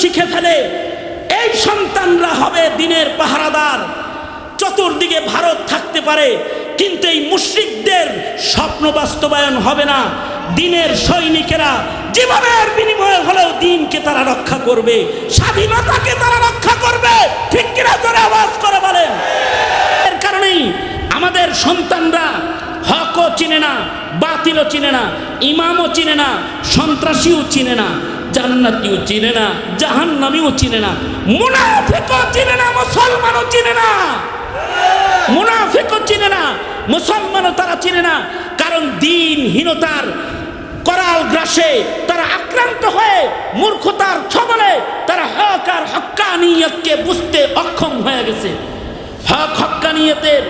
শিখে ফেলে। এই সন্তানরা হবে দিনের পাহারাদার। চতুর্দিকে ভারত থাকতে পারে, কিন্তু এই মুশ্রিকদের স্বপ্ন বাস্তবায়ন হবে না। দিনের সৈনিকেরা জীবনের বিনিময়ে হলেও দিনকে তারা রক্ষা করবে, স্বাধীনতাকে তারা রক্ষা করবে, ঠিক কিনা জোরে আওয়াজ করে বলেন। এর কারণেই আমাদের সন্তানরা হকও চিনে না, বাতিলও চিনে না, ইমামও চিনে না, সন্ত্রাসীও চিনে না। জান্নাতিও চিনে না, জাহান্নামীও চিনে না, মুনাফিকও চিনে না, মুসলমানও চিনে না। মুনাফিকও চিনে না, মুসলমানও তারা চিনে না, কারণ দিনহীনতার করাল গ্রাসে তারা আক্রান্ত হয়ে মূর্খতার ছবলে তারা হক আর হক্কানিয়তকে বুঝতে অক্ষম হয়ে গেছে। হক হক্কানিয়তের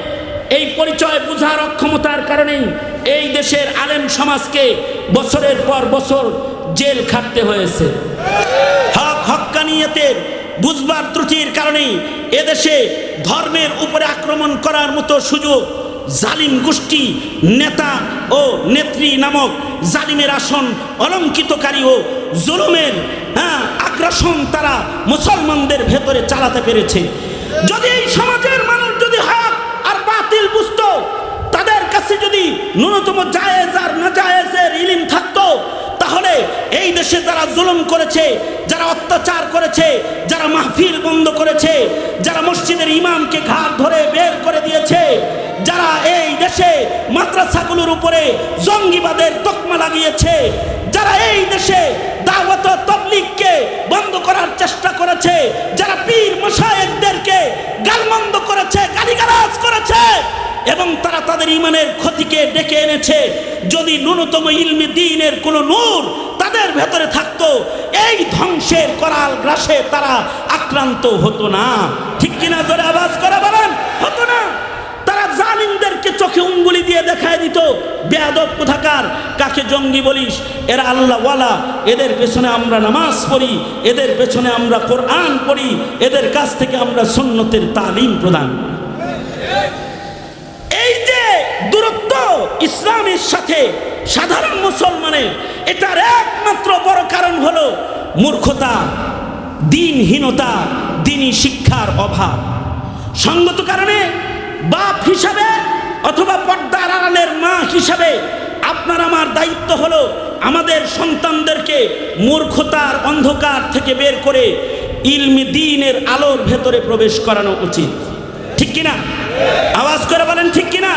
এই পরিচয় বুঝার অক্ষমতার কারণেই এই দেশের আলেম সমাজকে বছরের পর বছর জেল খাটতে হয়েছে। হক হক্কানিয়তের বুঝবার ত্রুটির কারণেই এদেশে ধর্মের উপরে আক্রমণ করার মতো সুযোগ জালিম গোষ্ঠী, নেতা ও নেত্রী নামক জালিমের আসন অলঙ্কিতকারী ও জুলুমের হ্যাঁ আগ্রাসন তারা মুসলমানদের ভেতরে চালাতে পেরেছে। যদি এই সমাজের মানুষ যদি হক আর বাতিল বুঝতো, তাদের কাছে যদি ন্যূনতম জায়েজ আর না জায়েজের ইলিম থাকতো, তাহলে এই দেশে যারা জুলুম করেছে, যারা অত্যাচার করেছে, যারা মাহফিল বন্ধ করেছে, যারা মসজিদের ইমামকে ঘাট ধরে বের করে দিয়েছে, যারা এই দেশে মাদ্রাসাগুলোর উপরে জঙ্গিবাদের তকমা লাগিয়েছে, যারা এই দেশে দাওয়াত তবলিগকে বন্ধ করার চেষ্টা করেছে, যারা পীর মশায়েকদেরকে গালমন্দ করেছে, গালিগালাজ করেছে এবং তারা তাদের ইমানের ক্ষতিকে ডেকে এনেছে। যদি ন্যূনতম ইলমি দিনের কোনো নূর তাদের ভেতরে থাকতো, এই ধ্বংসের করাল গ্রাসে তারা আক্রান্ত হতো না। ঠিক কিনা জোরে আওয়াজ করে বলেন? হতো না। তারা জালিমদেরকে চোখে উঙ্গুলি দিয়ে দেখায় দিত, বেয়াদব কোথাকার, কাকে জঙ্গি বলিস? এরা আল্লাহওয়ালা, এদের পেছনে আমরা নামাজ পড়ি, এদের পেছনে আমরা কোরআন পড়ি, এদের কাছ থেকে আমরা সুন্নতের তালিম প্রদান করি এই যে দূরত্ব ইসলামের সাথে সাধারণ মুসলমানের এটার একমাত্র বড় কারণ হলো মূর্খতা, দিনহীনতা দিনই শিক্ষার অভাব। সঙ্গত কারণে বাপ হিসাবে অথবা পর্দার আড়ালের মা হিসাবে আপনার আমার দায়িত্ব হলো আমাদের সন্তানদেরকে মূর্খতার অন্ধকার থেকে বের করে ইলমি দিনের আলোর ভেতরে প্রবেশ করানো উচিত। ঠিক কিনা? আওয়াজ করে বলেন, ঠিক কিনা?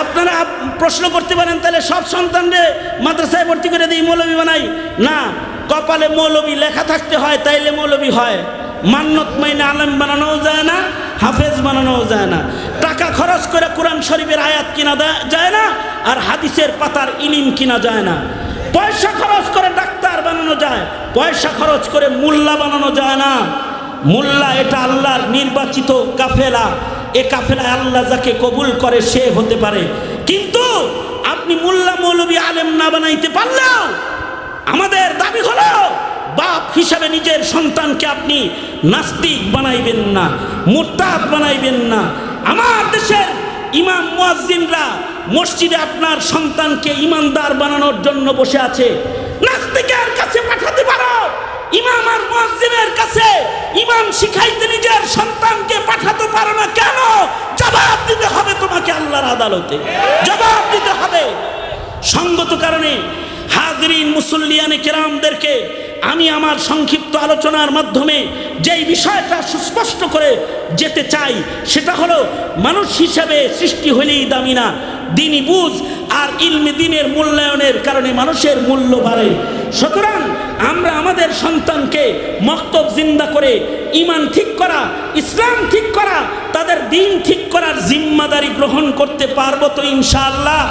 আপনারা আপ- প্রশ্ন করতে পারেন, তাহলে সব সন্তানরে মাদ্রাসায় ভর্তি করে দিই, মৌলবী বানাই। না, কপালে মৌলবী লেখা থাকতে হয়, তাইলে মৌলবী হয়। মান্নত মাইনে আলেম বানানোও যায় না, হাফেজ বানানোও যায় না। টাকা খরচ করে কোরআন শরীফের আয়াত কিনা যায় না, আর হাদিসের পাতার ইলিম কিনা যায় না। পয়সা খরচ করে ডাক্তার বানানো যায়, পয়সা খরচ করে মোল্লা বানানো যায় না। মোল্লা এটা আল্লাহর নির্বাচিত কাফেলা। এ কাফেলায় আল্লাহ যাকে কবুল করে সে হতে পারে। কিন্তু আপনি মোল্লা মৌলবী আলেম না বানাইতে পারলেও আমাদের দাবি হলো বাপ হিসাবে নিজের সন্তানকে আপনি নাস্তিক বানাইবেন না, মোরতাদ বানাইবেন না। আমার দেশের ইমাম মুয়াজ্জিনরা মসজিদে আপনার সন্তানকে ইমানদার বানানোর জন্য বসে আছে। নাস্তিকের কাছে পাঠাতে পারো। ইমাম আর মুয়াজ্জিনের কাছে ইমাম শিখাইতে নিজের সন্তানকে পাঠাতে পারো না কেন? জবাব দিতে হবে তোমাকে আল্লাহর আদালতে। জবাব দিতে হবে। সঙ্গত কারণে হাজরিন, মুসল্লিয়ানে কেরামদেরকে আমি আমার সংক্ষিপ্ত আলোচনার মাধ্যমে যেই বিষয়টা সুস্পষ্ট করে যেতে চাই, সেটা হলো মানুষ হিসাবে সৃষ্টি হলেই দামি না। দিনই বুঝ আর ইলমি দিনের মূল্যায়নের কারণে মানুষের মূল্য বাড়ে। সুতরাং আমরা আমাদের সন্তানকে মক্তব জিন্দা করে ইমান ঠিক করা, ইসলাম ঠিক করা, তাদের দিন ঠিক করার জিম্মাদারি গ্রহণ করতে পারব তো ইনশাআল্লাহ।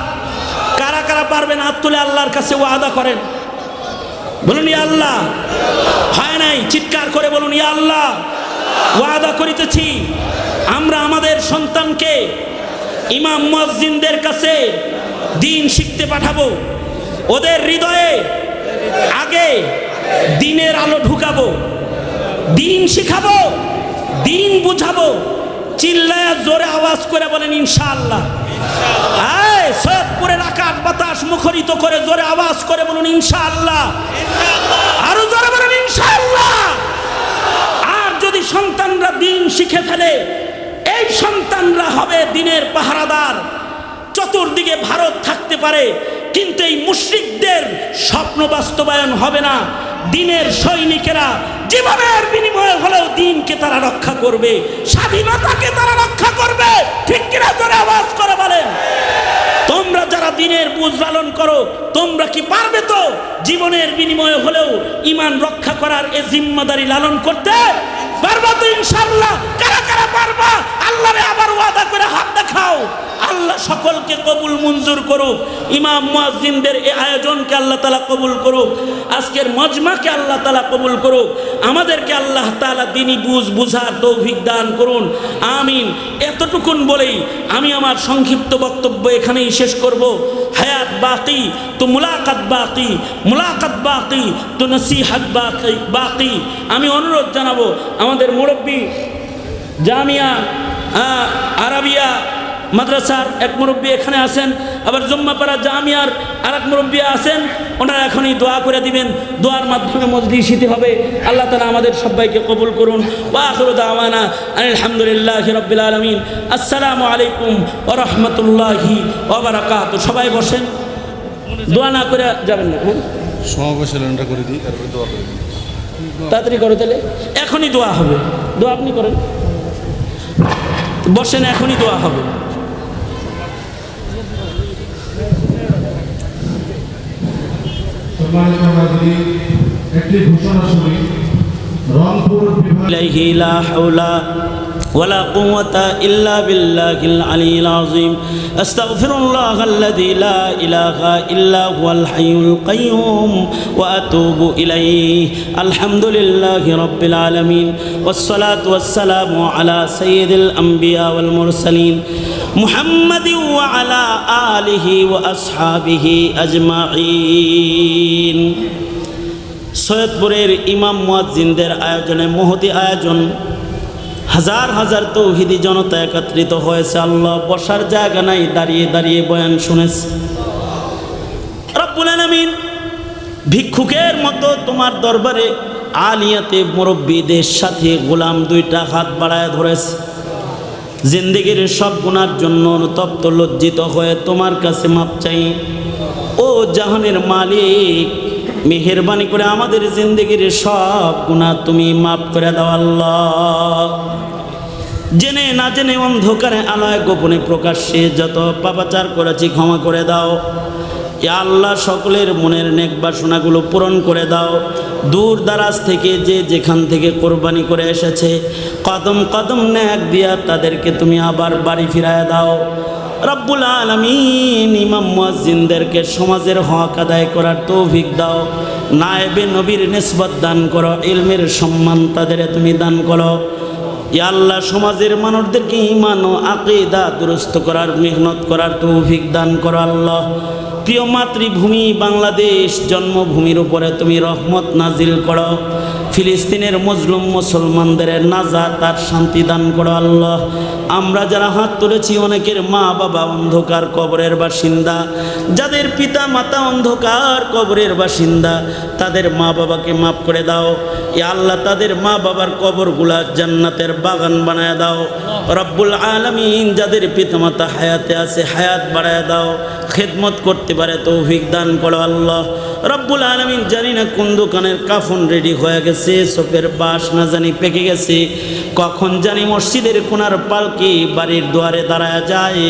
কারা কারা পারবেন হাত তুলে আল্লাহর কাছে ওয়াদা করেন? বলুন, ইয়া আল্লাহ। হয় নাই? চিৎকার করে বলুন, ইয়া আল্লাহ। ওয়াদা করিতেছি। আমরা আমাদের সন্তানকে ইমাম মুয়াজ্জিনদের কাছে দিন শিখতে পাঠাবো। ওদের হৃদয়ে আগে দিনের আলো ঢুকাবো। দিন শিখাবো, দিন বুঝাবো। চিল্লায় জোরে আওয়াজ করে বলেন, ইনশাআল্লাহ। সৈয়দপুরের আকাশ বাতাস মুখরিত করে জোরে আওয়াজ করে বলুন ইনশাল্লাহ আরও জোরে বলেন ইনশাল্লাহ আর যদি সন্তানরা দিন শিখে ফেলে, এই সন্তানরা হবে দিনের পাহারাদার। চতুর্দিকে ভারত থাকতে পারে, কিন্তু এই মুশ্রিকদের স্বপ্ন বাস্তবায়ন হবে না। দিনের সৈনিকেরা জীবনের বিনিময়ে হলেও দিনকে তারা রক্ষা করবে, স্বাধীনতাকে তারা রক্ষা করবে, ঠিক কিনা জোরে আওয়াজ করে বলেন। তোমরা যারা দিনের বুঝ লালন করো, তোমরা কি পারবে তো জীবনের বিনিময়ে হলেও ইমান রক্ষা করার এ জিম্মাদারি লালন করতে? পারবা তো ইনশাল্লাহ কারা কারা পারবা? আল্লাহরে আবার ওয়াদা করে হাত দেখাও। আল্লাহ সকলকে কবুল মঞ্জুর করুক। ইমাম মুয়াজ্জিনদের এই আয়োজনকে আল্লাহ তালা কবুল করুক। আজকের মজমাকে আল্লাহ তালা কবুল করুক। আমাদেরকে আল্লাহ তালা দিনই বুঝ, বুঝার তৌফিক দান করুন। আমিন। এতটুকুন বলেই আমি আমার সংক্ষিপ্ত বক্তব্য এখানেই শেষ করব। হায়াত বাকি, তো মুলাকাত বাকি মুলাকাত বাকি, তো নসিহাত বাকি বাকি। আমি অনুরোধ জানাব, আমাদের মুরব্বী জামিয়া আরাবিয়া মাদ্রাসার এক মুরব্বী এখানে আছেন আবার জম্মাপাড়া জামিয়ার আর এক মুরব্বী আছেন ওনারা এখনই দোয়া করে দিবেন দোয়ার মাধ্যমে মজলিসিতে হবে। আল্লাহ তালা আমাদের সবাইকে কবুল করুন। ওয়াখরু দাওয়ানা আলহামদুলিল্লাহ রব্বিল আলমিন। আসসালামু আলাইকুম ও রহমতুল্লাহি ওবরাকাত সবাই বসেন। দোয়া না করে যাবেন না হ্যাঁ? সমাবেশের করে দিই তারপরে দোয়া করে তাড়াতাড়ি করো তাহলে। এখনই দোয়া হবে। দোয়া আপনি করেন। বসেন এখনই দোয়া হবে। একটি ঘোষণা শুনি। রংপুর ولا قوة إلا بالله العلي العظيم أستغفر الله الذي لا إله إلا هو الحي القيوم وأتوب إليه الحمد لله رب العالمين والصلاة والسلام على سيد الأنبياء والمرسلين محمد وعلى آله وأصحابه أجمعين সৈয়দপুরের ইমাম মুয়াজ্জিনদের আয়োজনে মহতি আয়োজন হাজার হাজার তৌহিদি জনতা একত্রিত হয়েছে, আল্লাহ বসার জায়গা নাই, দাঁড়িয়ে দাঁড়িয়ে বয়ান শুনেছে। রব্বুল ভিক্ষুকের মতো তোমার দরবারে আলিয়াতে মুরব্বীদের সাথে গোলাম দুইটা হাত বাড়ায় ধরেছে। জিন্দিগির সব গুণার জন্য অনুতপ্ত লজ্জিত হয়ে তোমার কাছে মাপ চাই। ও জাহানের মালিক মেহেরবানি করে আমাদের জিন্দগির সব গুণা তুমি মাফ করে দাও আল্লাহ। জেনে না জেনে অন্ধকারে আলোয় গোপনে প্রকাশ্যে যত পাপাচার করেছি ক্ষমা করে দাও। আল্লাহ, সকলের মনের নেক বাসনাগুলো পূরণ করে দাও। দূর দারাজ থেকে যে যেখান থেকে কোরবানি করে এসেছে, কদম কদম ন্যাক দিয়া তাদেরকে তুমি আবার বাড়ি ফিরায় দাও। রব্বুল আলমিন ইমাম মুয়াজ্জিনদেরকে সমাজের হক আদায় করার তৌফিক দাও। নায়েবে নবীর নিসবত দান করো, ইলমের সম্মান তাদের তুমি দান করো। আল্লাহ, সমাজের মানুষদেরকে ইমান ও আকিদা দুরস্ত করার, মেহনত করার তৌফিক দান করো আল্লাহ। প্রিয় মাতৃভূমি বাংলাদেশ, জন্মভূমির উপরে তুমি রহমত নাজিল করো। ফিলিস্তিনের মজলুম মুসলমানদের নাজা আর শান্তি দান করো আল্লাহ। আমরা যারা হাত তুলেছি অনেকের মা বাবা অন্ধকার কবরের বাসিন্দা, যাদের পিতা মাতা অন্ধকার কবরের বাসিন্দা, তাদের মা বাবাকে মাফ করে দাও। এ আল্লাহ তাদের মা বাবার কবরগুলা জান্নাতের বাগান বানায় দাও। রব্বুল আলমিন যাদের পিতামাতা হায়াতে আছে, হায়াত বাড়ায় দাও। খেদমত করতে পারে, তৌফিক দান করো আল্লাহ। রব্বুল আলমিন জানি না কোন দোকানের কাফন রেডি হয়ে গেছে সোপের বাস না জানি পেকে গেছে। কখন জানি মসজিদের কোনার পালকি বাড়ির দুয়ারে দাঁড়ায় যায়।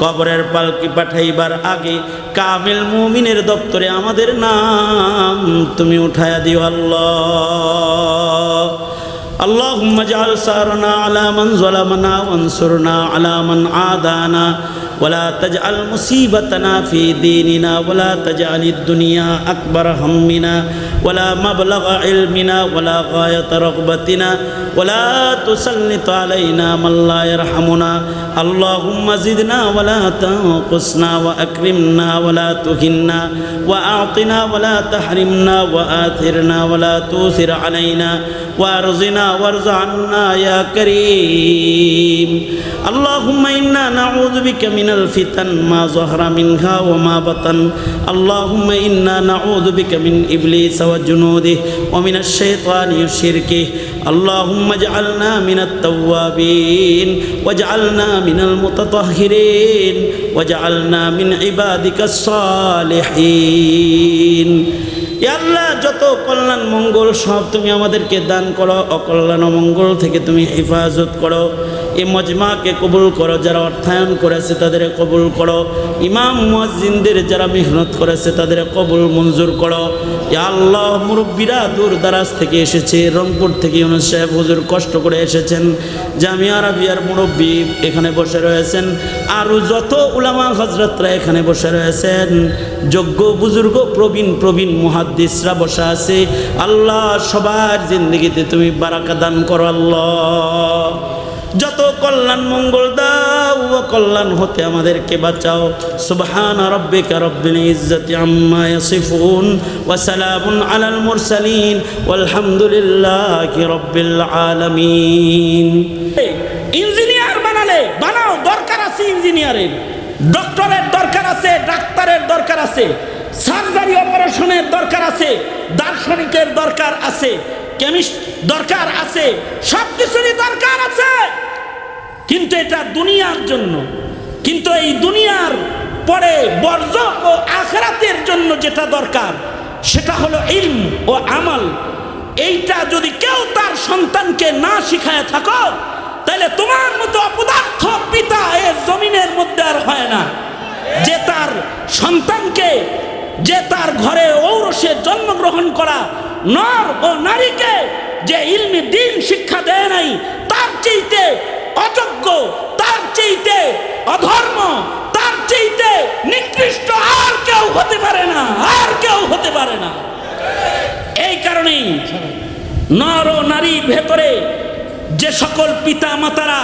কবরের পালকি পাঠাইবার আগে কামিল মুমিনের দপ্তরে আমাদের নাম তুমি উঠায়া দিও আল্লাহ। اللهم اجعل سارنا على من ظلمنا وانصرنا على من عادانا ولا تجعل مصيبتنا في ديننا ولا تجعل الدنيا أكبر همنا ولا مبلغ علمنا ولا غاية رغبتنا ولا تسلط علينا من لا يرحمنا اللهم زدنا ولا تنقصنا وأكرمنا ولا تهنا وأعطنا ولا تحرمنا وآثرنا ولا توثر علينا وأرزنا وارض عنا يا كريم اللهم إنا نعوذ بك من الفتن ما ظهر منها وما بطن اللهم إنا نعوذ بك من إبليس وجنوده ومن الشيطان وشركه اللهم اجعلنا من التوابين واجعلنا من المتطهرين واجعلنا من عبادك الصالحين ইয়া আল্লাহ, যত কল্যাণ মঙ্গল সব তুমি আমাদেরকে দান করো, অকল্যাণ মঙ্গল থেকে তুমি হেফাজত করো। এই মজমাকে কবুল করো, যারা অর্থায়ন করেছে তাদের কবুল করো। ইমাম মুয়াজ্জিনদের যারা মেহনত করেছে তাদের কবুল মঞ্জুর করো। আল্লাহ, মুরব্বীরা দূর দারাজ থেকে এসেছে, রংপুর থেকে ইউনুস সাহেব হুজুর কষ্ট করে এসেছেন। জামিয়া আরবিয়ার মুরব্বী এখানে বসে রয়েছেন। আরও যত উলামা হজরতরা এখানে বসে রয়েছেন, যোগ্য বুজুর্গ, প্রবীণ প্রবীণ মুহাদ্দিসরা বসে আছে। আল্লাহ সবার জিন্দগিতে তুমি বারাকা দান করো, আল্লাহ। যত কল্যাণ মঙ্গল দাও, ও কল্যাণ হতে আমাদেরকে বাঁচাও। সুবহান রব্বিকা রব্বিল ইজ্জতি আম্মা ইয়াসিফুন ওয়া সালামুন আলাল মুরসালিন ওয়ালহামদুলিল্লাহি রব্বিল আলামিন। ইঞ্জিনিয়ার বানালে, বানাও, দরকার আছে ইঞ্জিনিয়ারের। ডক্টরের দরকার আছে, ডাক্তারের দরকার আছে। সার্জারি অপারেশনের দরকার আছে, দার্শনিকের দরকার আছে। কেমিস্ট দরকার আছে সব কিছুরই দরকার আছে। কিন্তু এটা দুনিয়ার জন্য। কিন্তু এই দুনিয়ার পরে বর্জ ও আখরাতের জন্য যেটা দরকার, সেটা হলো ইলম ও আমল। এইটা যদি কেউ তার সন্তানকে না শিখায় থাকো, তাহলে তোমার মতো অপদার্থ পিতা এ জমিনের মধ্যে আর হয় না। যে তার সন্তানকে, যে তার ঘরে ঔরসে জন্মগ্রহণ করা নর ও নারীকে যে ইলমি দিন শিক্ষা দেয় নাই, তার চেয়েতে অযোগ্য, তার চেয়েতে অধর্ম, তার চেয়েতে নিকৃষ্ট আর কেউ হতে পারে না, আর কেউ হতে পারে না। এই কারণেই নর ও নারীর ভেতরে যে সকল পিতা মাতারা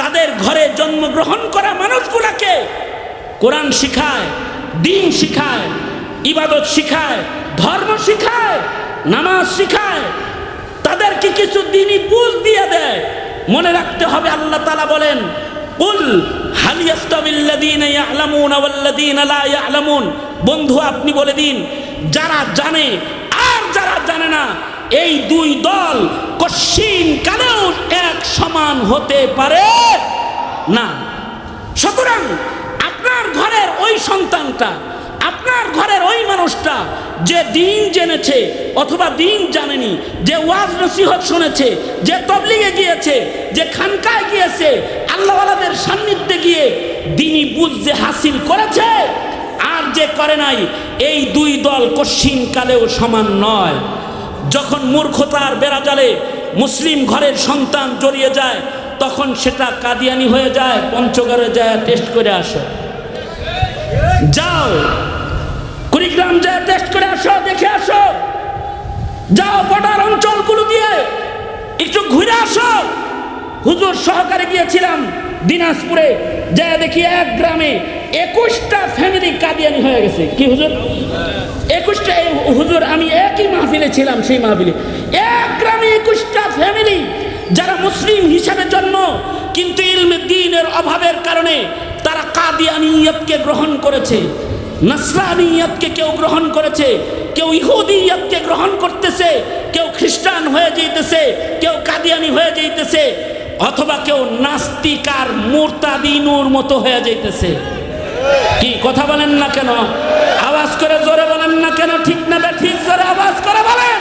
তাদের ঘরে জন্মগ্রহণ করা মানুষগুলাকে কোরআন শিখায়, দিন শিখায়, ইবাদত শিখায়, ধর্ম শিখায় নামাজ শিখায়, তাদেরকে কিছু দিনই বুঝ দিয়ে দেয়। মনে রাখতে হবে, আল্লাহ তালা বলেন উল হালিয়াস্তাবিল্লাযীনা ইয়ালামুনা ওয়াল্লাযীনা লা ইয়ালামুন। বন্ধু, আপনি বলে দিন, যারা জানে আর যারা জানে না, এই দুই দল কশিন কালেও এক সমান হতে পারে না। সুতরাং আপনার ঘরের ওই সন্তানটা, আপনার ঘরের ওই মানুষটা যে দিন জেনেছে অথবা দিন জানেনি, যে ওয়াজ নসিহত শুনেছে, যে তবলিগে গিয়েছে, যে খানকায় গিয়েছে, আল্লাহওয়ালাদের সান্নিধ্যে গিয়ে দিনই বুঝ যে হাসিল করেছে আর যে করে নাই, এই দুই দল কশিন কালেও সমান নয়। যখন মূর্খতার বেড়াজালে মুসলিম ঘরের সন্তান জড়িয়ে যায়, তখন সেটা কাদিয়ানি হয়ে যায়, পঞ্চগড়ে যায়, টেস্ট করে আসে। যাও কুড়িগ্রাম যায় টেস্ট করে আসো, দেখে আসো। যাও বর্ডার অঞ্চলগুলো দিয়ে। একটু ঘুরে আসো। হুজুর সহকারে গিয়েছিলাম দিনাজপুরে। যা দেখি এক গ্রামে একুশটা ফ্যামিলি কাদিয়ানি হয়ে গেছে। কি হুজুর? একুশটা হুজুর, আমি একই মাহফিলে ছিলাম সেই মাহফিলে। এক গ্রামে একুশটা ফ্যামিলি যারা মুসলিম হিসাবে জন্ম, কিন্তু ইলমে দিনের অভাবের কারণে তারা কাদিয়ানিয়তকে গ্রহণ করেছে। নাসরানিয়তকে কেউ গ্রহণ করেছে, কেউ ইহুদিয়াতকে গ্রহণ করতেছে, কেউ খ্রিস্টান হয়ে যেতেছে কেউ কাদিয়ানি হয়ে যেতেছে অথবা কেউ নাস্তিক আর মুরতাদিনুর মতো হয়ে যেতেছে কি কথা বলেন না কেন? আওয়াজ করে জোরে বলেন না কেন? ঠিক না ঠিক জোরে আওয়াজ করে বলেন।